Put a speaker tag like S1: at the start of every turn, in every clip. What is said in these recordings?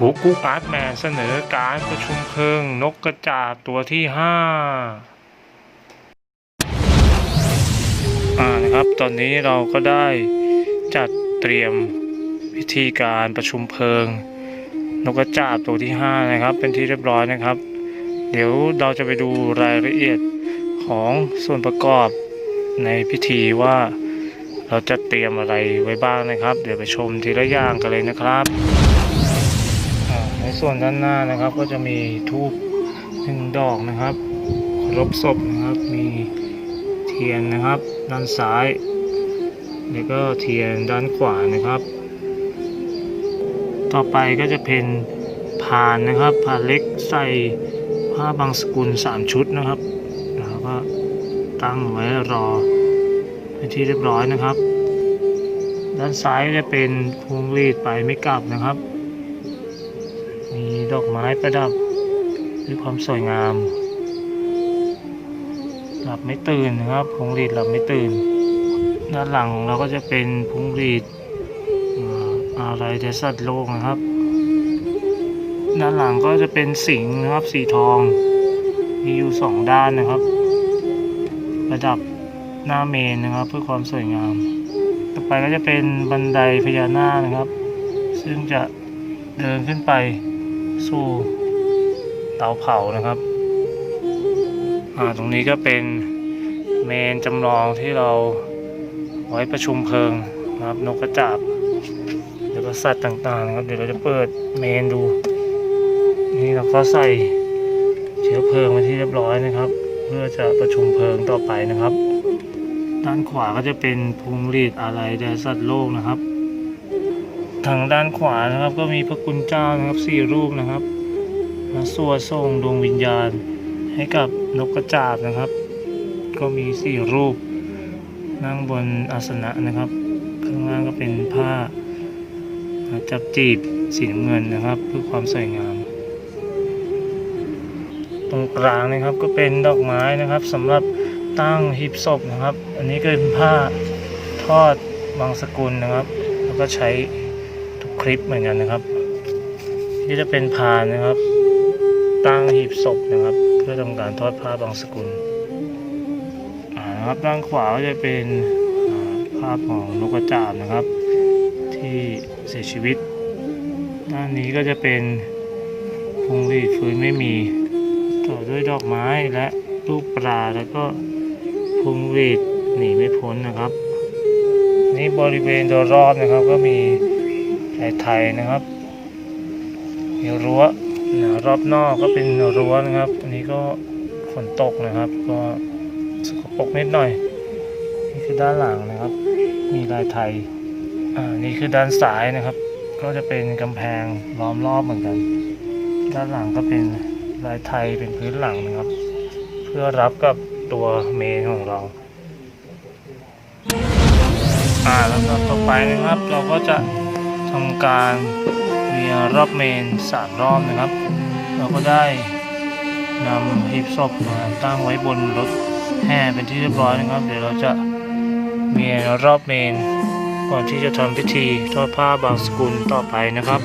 S1: หูกูการ์ดแมนเสนอการประชุมเพลิงนกกระจาบตัวที่ห้าอ่านะครับตอนนี้เราก็ได้จัดเตรียมวิธีการประชุมเพลิง นกกระจาบตัวที่ห้านะครับ เป็นที่เรียบร้อยนะครับ เดี๋ยวเราจะไปดูรายละเอียดของส่วนประกอบในพิธีว่าเราจะเตรียมอะไรไว้บ้างนะครับ เดี๋ยวไปชมทีละอย่างกันเลยนะครับ ส่วนด้านหน้านะครับ ก็จะมีทูบหนึ่งดอกนะครับรบศพนะครับ มีเทียนนะครับ ด้านซ้าย แล้วก็เทียนด้านขวานะครับ ต่อไปก็จะเป็นพานนะครับพานเล็กใส่ผ้าบางสกุลสามชุดนะครับแล้วก็ตั้งไว้รอเป็นที่เรียบร้อยนะครับ ด้านซ้ายจะเป็นพวงรีดไปไม่กลับนะครับ มีดอกไม้ประดับด้วยความสวยงาม หลับไม่ตื่นนะครับพวงหรีดหลับไม่ตื่น ด้านหลังของเราก็จะเป็นพวงหรีดอะไรเดสัตว์โลกนะครับ ด้านหลังก็จะเป็นสิงนะครับสีทอง มีอยู่สองด้านนะครับ ประดับหน้าเมนนะครับ เพื่อความสวยงาม ต่อไปก็จะเป็นบันไดพญานาคนะครับ ซึ่งจะเดินขึ้นไป สู่เตาเผานะครับอ่าตรงนี้ก็เป็นเมนจำลองที่เราไว้ประชุมเพลิงนะครับนกกระจาบแล้วก็สัตว์ต่างๆนะครับ เดี๋ยวเราจะเปิดเมนดู นี่เราก็ใส่เชื้อเพลิงไว้ที่เรียบร้อยนะครับ เพื่อจะประชุมเพลิงต่อไปนะครับ ด้านขวาก็จะเป็นพวงหรีดอะไรแด่สัตว์โลกนะครับ ทางด้านขวานะครับ ก็มีพระคุณเจ้านะครับสี่รูปนะครับมาสวดส่งดวงวิญญาณ ให้กับนกกระจาบนะครับ ก็มีสี่รูป นั่งบนอาสนะนะครับ ข้างล่างก็เป็นผ้าจับจีบสีน้ำเงินนะครับ เพื่อความสวยงาม ตรงกลางนะครับก็เป็นดอกไม้นะครับสำหรับตั้งหีบศพนะครับ อันนี้ก็เป็นผ้าทอดบางสกุลนะครับ แล้วก็ใช้ ลิปเหมือนกันนะครับ ที่จะเป็นพานนะครับ ตั้งหีบศพนะครับ เพื่อทำการทอดผ้าบางสกุลนะครับด้านขวาก็จะเป็นภาพของนกกระจาบนะครับ ที่เสียชีวิต ด้านนี้ก็จะเป็นพวงรีดฟื้นไม่มี ต่อด้วยดอกไม้และลูกปลาแล้วก็พวงรีดหนีไม่พ้นนะครับ นี่บริเวณโดยรอบนะครับก็มี ไทยไทยนะครับ มีรั้วนะรอบนอกก็เป็นรั้วนะครับ อันนี้ก็ฝนตกนะครับ ก็สกปรกนิดหน่อย นี่คือด้านหลังนะครับ มีลายไทย อ่า นี่คือด้านซ้ายนะครับ ก็จะเป็นกำแพงล้อมรอบเหมือนกัน ด้านหลังก็เป็นลายไทยเป็นพื้นหลังนะครับ เพื่อรับกับตัวเมนของเราอ่าแล้วก็ต่อไปนะครับ เราก็จะ ทำการเวียนรอบเมนสามรอบนะครับ เราก็ได้นำหีบศพมาตั้งไว้บนรถแห่เป็นที่เรียบร้อยนะครับ เดี๋ยวเราจะเวียนรอบเมน ก่อนที่จะทำพิธีทอดผ้าบางสกุลต่อไปนะครับ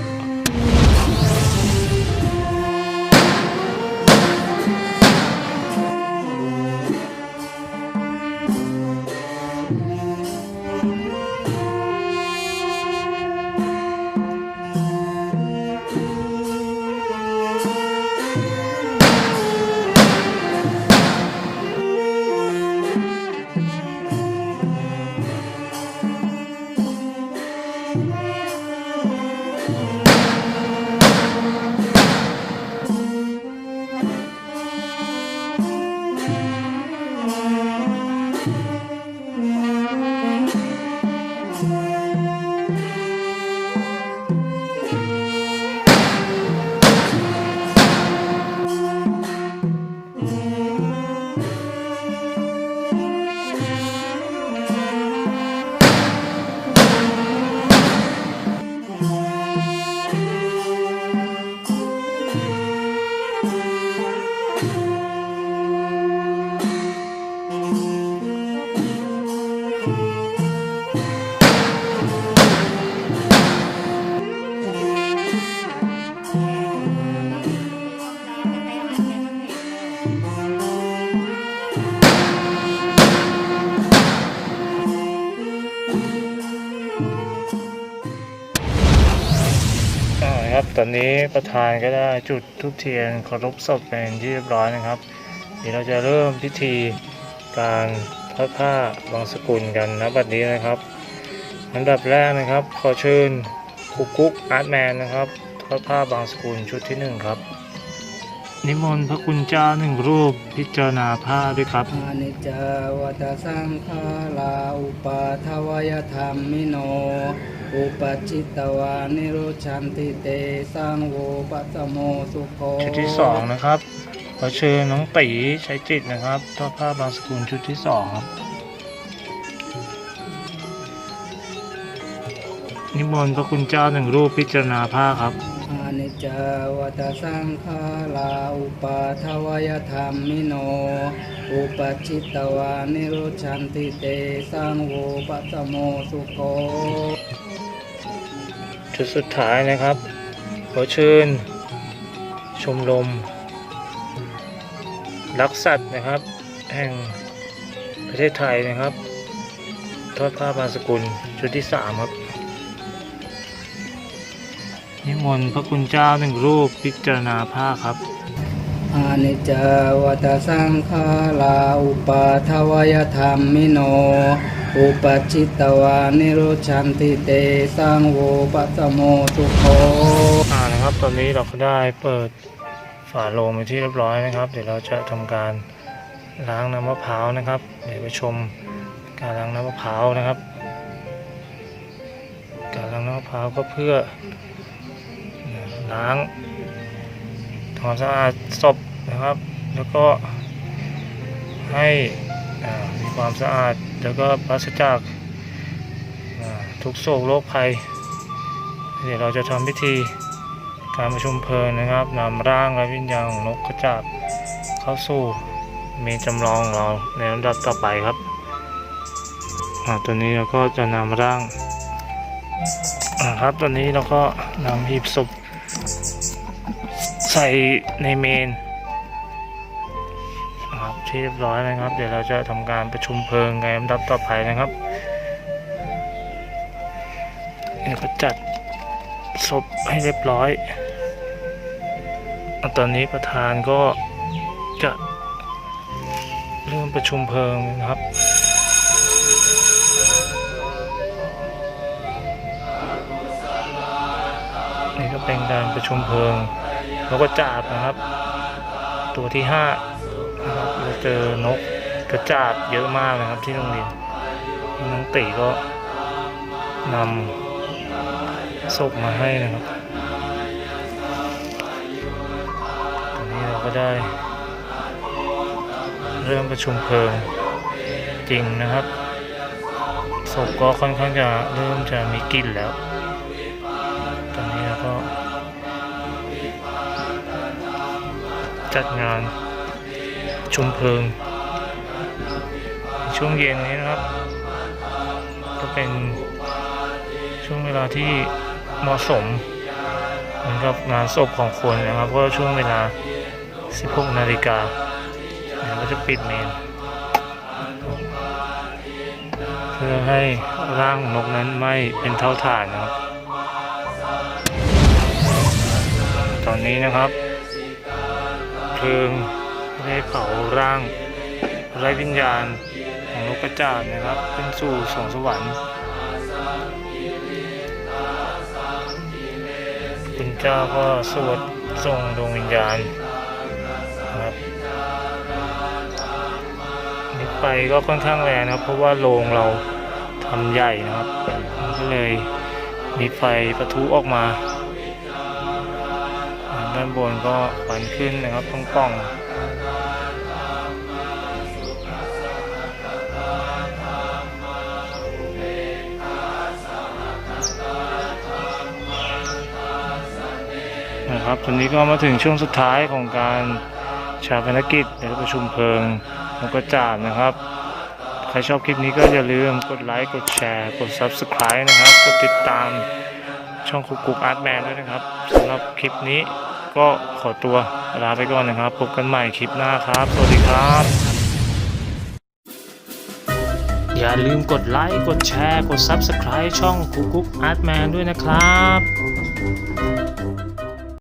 S1: ตอนนี้ประธานก็ได้จุดทุบเทียนเคารพศพเป็นที่เรียบร้อยนะครับ เดี๋ยวเราจะเริ่มพิธีการทอดผ้าบางสกุลกันนะบัดนี้นะครับอันดับแรกนะครับ ขอเชิญคุกกุ๊กอาร์ตแมนนะครับทอดผ้าบางสกุลชุดที่หนึ่งครับ นิมนต์พระคุณเจ้าหนึ่งรูปพิจารณาผ้าด้วยครับ
S2: อนิจจาวัตสังขาราอุปาทวยธรรมิโน อุปจิตตวานิโรชันติเตสังโวปัสสโมสุโค
S1: ชุดที่สองนะครับ ขอเชิญน้องตีใช้จิตนะครับทอดผ้าบางสกุลชุดที่สองครับ นิมนต์พระคุณเจ้าหนึ่งรูปพิจารณาผ้าครับ
S2: อ นิจจาวัตสังขาราอุปาทวยธรรมมิโน อุปจิตตวานิโรชันติเตสังโวปัสโมสุโค
S1: ชุดสุดท้ายนะครับ ขอเชิญชมรมรักสัตว์นะครับ แห่งประเทศไทยนะครับ ทอดผ้าบางสกุลชุดที่สามครับ นิมนต์พระคุณเจ้าหนึ่งรูปพิจารณาผ้าครับ
S2: อนิจจาวัตสังขาราอุปาทวยธรรมิโน อุปจิตตวานิโรชันติเตสังโวปัสสโมสุโค
S1: อ่านะครับ ตอนนี้เราก็ได้เปิดฝาโลงไปนที่เรียบร้อยนะครับ เดี๋ยวเราจะทำการล้างน้ำมะพร้าวนะครับ เดี๋ยวไปชมการล้างน้ำมะพร้าวนะครับ การล้างน้ำมะพร้าวก็เพื่อ ล้างทำความสะอาดศพนะครับ แล้วก็ให้มีความสะอาดแล้วก็ปราศจากทุกโศกโรคภัย เดี๋ยวเราจะทำพิธีการประชุมเพลิงนะครับนำร่างและวิญญาณของนกกระจาบเข้าสู่เมนจำลองเราในลำดับต่อไปครับตัวนี้เราก็จะนำร่างครับตอนนี้เราก็นำหีบศพ ใส่ในเมนครับที่เรียบร้อยนะครับ เดี๋ยวเราจะทำการประชุมเพลิงในลำดับต่อไปนะครับเดี๋ยวก็จัดศพให้เรียบร้อย ตอนนี้ประธานก็จะเริ่มประชุมเพลิงนะครับ เป็นการประชุมเพลิงนกกระจาบนะครับ ตัวที่ห้านะครับเราเจอนกกระจาบเยอะมากนะครับที่โรงเรียนน้องตีก็นำศพมาให้นะครับตอนนี้เราก็ได้ เริ่มประชุมเพลิงจริงนะครับศพก็ค่อนข้างจะเริ่มจะมีกลิ่นแล้ว จัดงานชุมเพลิง ช่วงเย็นนี้นะครับ ก็เป็นช่วงเวลาที่เหมาะสมเหมือนกับงานศพของคนนะครับเพราะว่าช่วงเวลา 16 นาฬิกาเดี๋ยวก็จะปิดเมน เพื่อให้ร่างนกนั้นไม่เป็นเท่าฐานนะครับ ตอนนี้นะครับ เพลิงได้เผาร่างไร้วิญญาณของนกกระจาบนะครับขึ้นสู่สวงสวรรค์คุณเจ้าก็สวดส่งดวงวิญญาณนะครับนี่ไฟก็ค่อนข้างแรงนะครับเพราะว่าโรงเราทำใหญ่นะครับ มันก็เลยมีไฟประทุออกมา ด้านบนก็ควันขึ้นนะครับต้องป่องนะครับตอนนี้ก็มาถึงช่วงสุดท้ายของการชาปนกิจหรือประชุมเพลิงนกกระจาบนะครับ ใครชอบคลิปนี้ก็อย่าลืมกดไลค์ กดแชร์ กด Subscribe นะครับ กดติดตามช่องคุกกุกอาร์ตแมนด้วยนะครับสำหรับคลิปนี้ ก็ขอตัวลาไปก่อนนะครับ พบกันใหม่คลิปหน้าครับ สวัสดีครับ อย่าลืมกดไลค์ กดแชร์ กด Subscribe ช่องคุกคุกอาร์ตแมนด้วยนะครับ